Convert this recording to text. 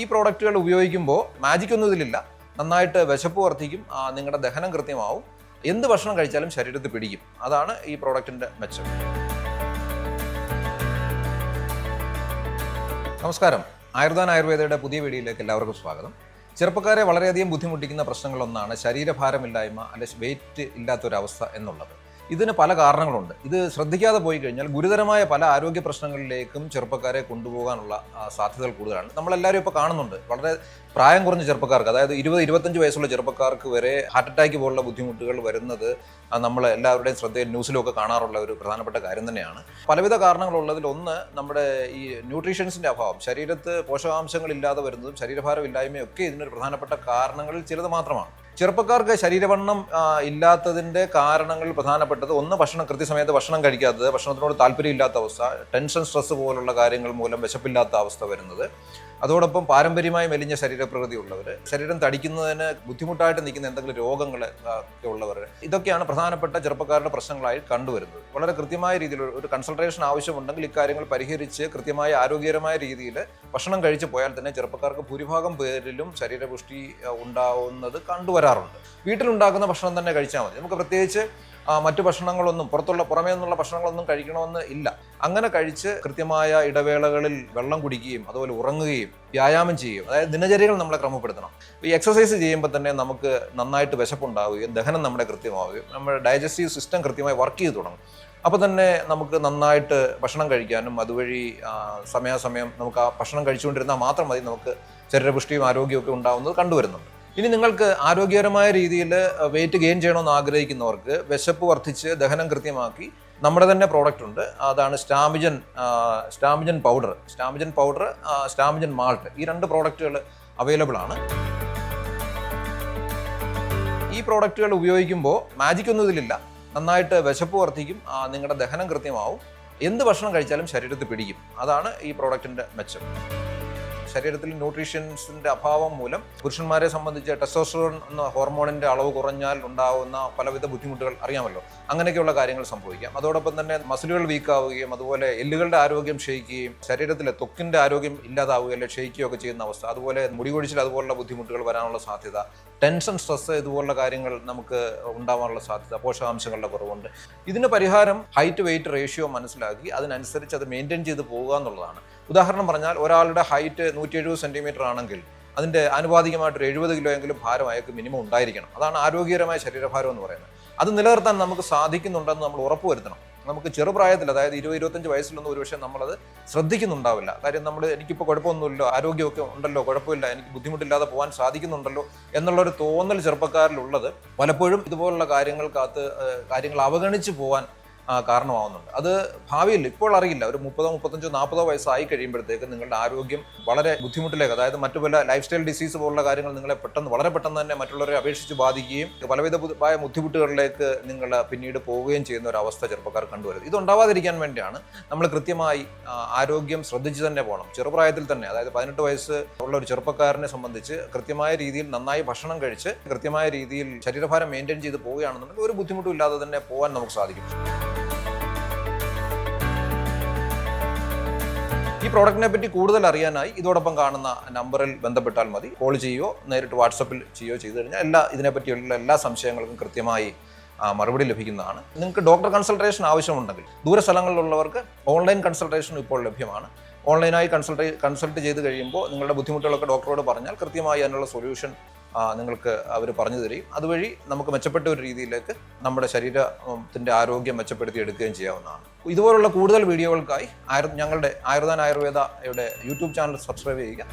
ഈ പ്രോഡക്റ്റുകൾ ഉപയോഗിക്കുമ്പോൾ മാജിക് ഒന്നും ഇതിലില്ല. നന്നായിട്ട് വിശപ്പ് വർദ്ധിക്കും നിങ്ങളുടെ ദഹനം കൃത്യമാവും. എന്ത് ഭക്ഷണം കഴിച്ചാലും ശരീരത്തിൽ പിടിക്കും. അതാണ് ഈ പ്രോഡക്റ്റിന്റെ മെച്ചം. നമസ്കാരം. ആയുർദാൻ ആയുർവേദയുടെ പുതിയ വീഡിയോയിലേക്ക് എല്ലാവർക്കും സ്വാഗതം. ചെറുപ്പക്കാരെ വളരെയധികം ബുദ്ധിമുട്ടിക്കുന്ന പ്രശ്നങ്ങളൊന്നാണ് ശരീരഭാരമില്ലായ്മ അല്ലെ വെയിറ്റ് ഇല്ലാത്തൊരവസ്ഥ എന്നുള്ളത്. ഇതിന് പല കാരണങ്ങളുണ്ട്. ഇത് ശ്രദ്ധിക്കാതെ പോയി കഴിഞ്ഞാൽ ഗുരുതരമായ പല ആരോഗ്യ പ്രശ്നങ്ങളിലേക്കും ചെറുപ്പക്കാരെ കൊണ്ടുപോകാനുള്ള സാധ്യതകൾ കൂടുതലാണ്. നമ്മളെല്ലാവരും ഇപ്പോൾ കാണുന്നുണ്ട്. വളരെ പ്രായം കുറഞ്ഞ ചെറുപ്പക്കാർക്ക് അതായത് ഇരുപത് ഇരുപത്തഞ്ച് വയസ്സുള്ള ചെറുപ്പക്കാർക്ക് വരെ ഹാർട്ട് അറ്റാക്ക് പോലുള്ള ബുദ്ധിമുട്ടുകൾ വരുന്നത് നമ്മൾ എല്ലാവരുടെയും ശ്രദ്ധയിൽ ന്യൂസിലൊക്കെ കാണാറുള്ള ഒരു പ്രധാനപ്പെട്ട കാര്യം തന്നെയാണ്. പലവിധ കാരണങ്ങളുള്ളതിൽ ഒന്ന് നമ്മുടെ ഈ ന്യൂട്രീഷൻസിന്റെ അഭാവം. ശരീരത്ത് പോഷകാംശങ്ങൾ ഇല്ലാതെ വരുന്നതും ശരീരഭാരം ഇല്ലായ്മയൊക്കെ ഇതിനൊരു പ്രധാനപ്പെട്ട കാരണങ്ങളിൽ ചിലത് മാത്രമാണ്. ചെറുപ്പക്കാർക്ക് ശരീരവണ്ണം ഇല്ലാത്തതിന്റെ കാരണങ്ങളിൽ പ്രധാനപ്പെട്ടത് ഒന്ന് ഭക്ഷണം കൃത്യസമയത്ത് ഭക്ഷണം കഴിക്കാത്തത് ഭക്ഷണത്തിനോട് താല്പര്യമില്ലാത്ത അവസ്ഥ ടെൻഷൻ സ്ട്രെസ് പോലുള്ള കാര്യങ്ങൾ മൂലം വിശപ്പില്ലാത്ത അവസ്ഥ വരുന്നത്. അതോടൊപ്പം പാരമ്പര്യമായി മെലിഞ്ഞ ശരീരപ്രകൃതി ഉള്ളവർ ശരീരം തടിക്കുന്നതിന് ബുദ്ധിമുട്ടായിട്ട് നിൽക്കുന്ന എന്തെങ്കിലും രോഗങ്ങൾ ഉള്ളവർ ഇതൊക്കെയാണ് പ്രധാനപ്പെട്ട ചെറുപ്പക്കാരുടെ പ്രശ്നങ്ങളായി കണ്ടുവരുന്നത്. വളരെ കൃത്യമായ രീതിയിൽ ഒരു- കൺസൾട്ടേഷൻ ആവശ്യമുണ്ടെങ്കിൽ ഇക്കാര്യങ്ങൾ പരിഹരിച്ച് കൃത്യമായ ആരോഗ്യകരമായ രീതിയിൽ ഭക്ഷണം കഴിച്ചു പോയാൽ തന്നെ ചെറുപ്പക്കാർക്ക് ഭൂരിഭാഗം പേരിലും ശരീരപുഷ്ടി ഉണ്ടാവുന്നത് ഉണ്ടാവുന്നത് കണ്ടുവരാറുണ്ട് വീട്ടിലുണ്ടാക്കുന്ന ഭക്ഷണം തന്നെ കഴിച്ചാൽ മതി. നമുക്ക് പ്രത്യേകിച്ച് മറ്റു ഭക്ഷണങ്ങളൊന്നും പുറത്തുള്ള പുറമേ നിന്നുള്ള ഭക്ഷണങ്ങളൊന്നും കഴിക്കണമെന്ന് ഇല്ല. അങ്ങനെ കഴിച്ച് കൃത്യമായ ഇടവേളകളിൽ വെള്ളം കുടിക്കുകയും അതുപോലെ ഉറങ്ങുകയും വ്യായാമം ചെയ്യുകയും അതായത് ദിനചര്യകൾ നമ്മളെ ക്രമപ്പെടുത്തണം. ഈ എക്സസൈസ് ചെയ്യുമ്പോൾ തന്നെ നമുക്ക് നന്നായിട്ട് വിശപ്പുണ്ടാവുകയും ദഹനം നമ്മുടെ കൃത്യമാവുകയും നമ്മുടെ ഡൈജസ്റ്റീവ് സിസ്റ്റം കൃത്യമായി വർക്ക് ചെയ്ത് തുടങ്ങും. അപ്പോൾ തന്നെ നമുക്ക് നന്നായിട്ട് ഭക്ഷണം കഴിക്കാനും അതുവഴി സമയാസമയം നമുക്ക് ആ ഭക്ഷണം കഴിച്ചുകൊണ്ടിരുന്നാൽ മാത്രം മതി നമുക്ക് ശരീരപുഷ്ടിയും ആരോഗ്യവും ഒക്കെ ഉണ്ടാവുന്നത് കണ്ടുവരുന്നുണ്ട്. ഇനി നിങ്ങൾക്ക് ആരോഗ്യകരമായ രീതിയിൽ വെയിറ്റ് ഗെയിൻ ചെയ്യണമെന്ന് ആഗ്രഹിക്കുന്നവർക്ക് വിശപ്പ് വർദ്ധിച്ച് ദഹനം കൃത്യമാക്കി നമ്മുടെ തന്നെ പ്രോഡക്റ്റ് ഉണ്ട്. അതാണ് Stamigen Stamigen powder Stamigen powder Stamigen malt ഈ രണ്ട് പ്രോഡക്റ്റുകൾ അവൈലബിൾ ആണ്. ഈ പ്രോഡക്റ്റുകൾ ഉപയോഗിക്കുമ്പോൾ മാജിക് ഒന്നും ഇതിലില്ല. നന്നായിട്ട് വിശപ്പ് വർദ്ധിക്കും നിങ്ങളുടെ ദഹനം കൃത്യമാവും. എന്ത് ഭക്ഷണം കഴിച്ചാലും ശരീരത്തിൽ പിടിക്കും. അതാണ് ഈ പ്രോഡക്റ്റിന്റെ മെച്ചം. ശരീരത്തിൽ ന്യൂട്രീഷ്യൻസിന്റെ അഭാവം മൂലം പുരുഷന്മാരെ സംബന്ധിച്ച് ടെസ്റ്റോസ്റ്ററോൺ എന്ന ഹോർമോണിന്റെ അളവ് കുറഞ്ഞാൽ ഉണ്ടാകുന്ന പലവിധ ബുദ്ധിമുട്ടുകൾ അറിയാമല്ലോ. അങ്ങനെയൊക്കെയുള്ള കാര്യങ്ങൾ സംഭവിക്കാം. അതോടൊപ്പം തന്നെ മസിലുകൾ വീക്കാവുകയും അതുപോലെ എല്ലുകളുടെ ആരോഗ്യം ക്ഷയിക്കുകയും ശരീരത്തിലെ തൊക്കിന്റെ ആരോഗ്യം ഇല്ലാതാവുകയും അല്ലെങ്കിൽ ക്ഷയിക്കുകയോ ഒക്കെ ചെയ്യുന്ന അവസ്ഥ അതുപോലെ മുടി കൊഴിച്ചിൽ അതുപോലുള്ള ബുദ്ധിമുട്ടുകൾ വരാനുള്ള സാധ്യത ടെൻഷൻ സ്ട്രെസ് ഇതുപോലുള്ള കാര്യങ്ങൾ നമുക്ക് ഉണ്ടാവാനുള്ള സാധ്യത പോഷകാംശങ്ങളുടെ കുറവുണ്ട്. ഇതിന് പരിഹാരം ഹൈറ്റ് വെയിറ്റ് റേഷ്യോ മനസ്സിലാക്കി അതിനനുസരിച്ച് അത് മെയിന്റെയിൻ ചെയ്ത് പോകുക എന്നുള്ളതാണ്. ഉദാഹരണം പറഞ്ഞാൽ ഒരാളുടെ ഹൈറ്റ് നൂറ്റി എഴുപത് സെന്റിമീറ്റർ ആണെങ്കിൽ അതിന്റെ ആനുപാതികമായിട്ടൊരു എഴുപത് കിലോ എങ്കിലും ഭാരം അയാൾക്ക് മിനിമം ഉണ്ടായിരിക്കണം. അതാണ് ആരോഗ്യകരമായ ശരീരഭാരം എന്ന് പറയുന്നത്. അത് നിലനിർത്താൻ നമുക്ക് സാധിക്കുന്നുണ്ടെന്ന് നമ്മൾ ഉറപ്പുവരുത്തണം നമുക്ക് ചെറുപ്രായത്തിൽ അതായത് ഇരുപത് ഇരുപത്തഞ്ച് വയസ്സിലൊന്നും ഒരുപക്ഷെ നമ്മളത് ശ്രദ്ധിക്കുന്നുണ്ടാവില്ല. കാര്യം നമ്മൾ എനിക്കിപ്പോൾ കുഴപ്പമൊന്നുമില്ലോ ആരോഗ്യമൊക്കെ ഉണ്ടല്ലോ കുഴപ്പമില്ല എനിക്ക് ബുദ്ധിമുട്ടില്ലാതെ പോകാൻ സാധിക്കുന്നുണ്ടല്ലോ എന്നുള്ളൊരു തോന്നൽ ചെറുപ്പക്കാരിലുള്ളത് പലപ്പോഴും ഇതുപോലുള്ള കാര്യങ്ങൾക്കകത്ത് കാര്യങ്ങൾ അവഗണിച്ച് പോകാൻ കാരണമാവുന്നുണ്ട്. അത് ഭാവിയിൽ ഇപ്പോൾ അറിയില്ല. ഒരു മുപ്പതോ മുപ്പത്തഞ്ചോ നാൽപ്പതോ വയസ്സായി കഴിയുമ്പോഴത്തേക്ക് നിങ്ങളുടെ ആരോഗ്യം വളരെ ബുദ്ധിമുട്ടിലേക്ക് അതായത് മറ്റു പല ലൈഫ് സ്റ്റൈൽ ഡിസീസ് പോലുള്ള കാര്യങ്ങൾ നിങ്ങളെ പെട്ടെന്ന് വളരെ പെട്ടെന്ന് തന്നെ മറ്റുള്ളവരെ അപേക്ഷിച്ച് ബാധിക്കുകയും പലവിധ ബുദ്ധിമുട്ടുകളിലേക്ക് നിങ്ങൾ പിന്നീട് പോവുകയും ചെയ്യുന്ന ഒരു അവസ്ഥ ചെറുപ്പക്കാർ കണ്ടുവരുന്നത് ഇതുണ്ടാവാതിരിക്കാൻ വേണ്ടിയാണ് നമ്മൾ കൃത്യമായി ആരോഗ്യം ശ്രദ്ധിച്ച് തന്നെ പോകണം. ചെറുപ്രായത്തിൽ തന്നെ അതായത് പതിനെട്ട് വയസ്സ് ഉള്ള ഒരു ചെറുപ്പക്കാരനെ സംബന്ധിച്ച് കൃത്യമായ രീതിയിൽ നന്നായി ഭക്ഷണം കഴിച്ച് കൃത്യമായ രീതിയിൽ ശരീരഭാരം മെയിന്റെയിൻ ചെയ്ത് പോവുകയാണെന്നുണ്ടെങ്കിൽ ഒരു ബുദ്ധിമുട്ടും ഇല്ലാതെ തന്നെ പോകാൻ നമുക്ക് സാധിക്കും. ഈ പ്രോഡക്റ്റിനെ പറ്റി കൂടുതൽ അറിയാനായി ഇതോടൊപ്പം കാണുന്ന നമ്പറിൽ ബന്ധപ്പെട്ടാൽ മതി. കോൾ ചെയ്യുകയോ നേരിട്ട് വാട്സപ്പിൽ ചെയ്യുകയോ ചെയ്തു കഴിഞ്ഞാൽ എല്ലാ ഇതിനെപ്പറ്റിയുള്ള എല്ലാ സംശയങ്ങൾക്കും കൃത്യമായി മറുപടി ലഭിക്കുന്നതാണ്. നിങ്ങൾക്ക് ഡോക്ടർ കൺസൾട്ടേഷൻ ആവശ്യമുണ്ടെങ്കിൽ ദൂര സ്ഥലങ്ങളിലുള്ളവർക്ക് ഓൺലൈൻ കൺസൾട്ടേഷൻ ഇപ്പോൾ ലഭ്യമാണ്. ഓൺലൈനായി കൺസൾട്ട് കൺസൾട്ട് ചെയ്ത് കഴിയുമ്പോൾ നിങ്ങളുടെ ബുദ്ധിമുട്ടുകളൊക്കെ ഡോക്ടറോട് പറഞ്ഞാൽ കൃത്യമായി അതിനുള്ള സൊല്യൂഷൻ നിങ്ങൾക്ക് അവർ പറഞ്ഞു തരികയും അതുവഴി നമുക്ക് മെച്ചപ്പെട്ട ഒരു രീതിയിലേക്ക് നമ്മുടെ ശരീരത്തിന്റെ ആരോഗ്യം മെച്ചപ്പെടുത്തി എടുക്കുകയും ചെയ്യാവുന്നതാണ്. ഇതുപോലുള്ള കൂടുതൽ വീഡിയോകൾക്കായി ആയുർ ഞങ്ങളുടെ ആയുർദാൻ ആയുർവേദയുടെ യൂട്യൂബ് ചാനൽ സബ്സ്ക്രൈബ് ചെയ്യുക.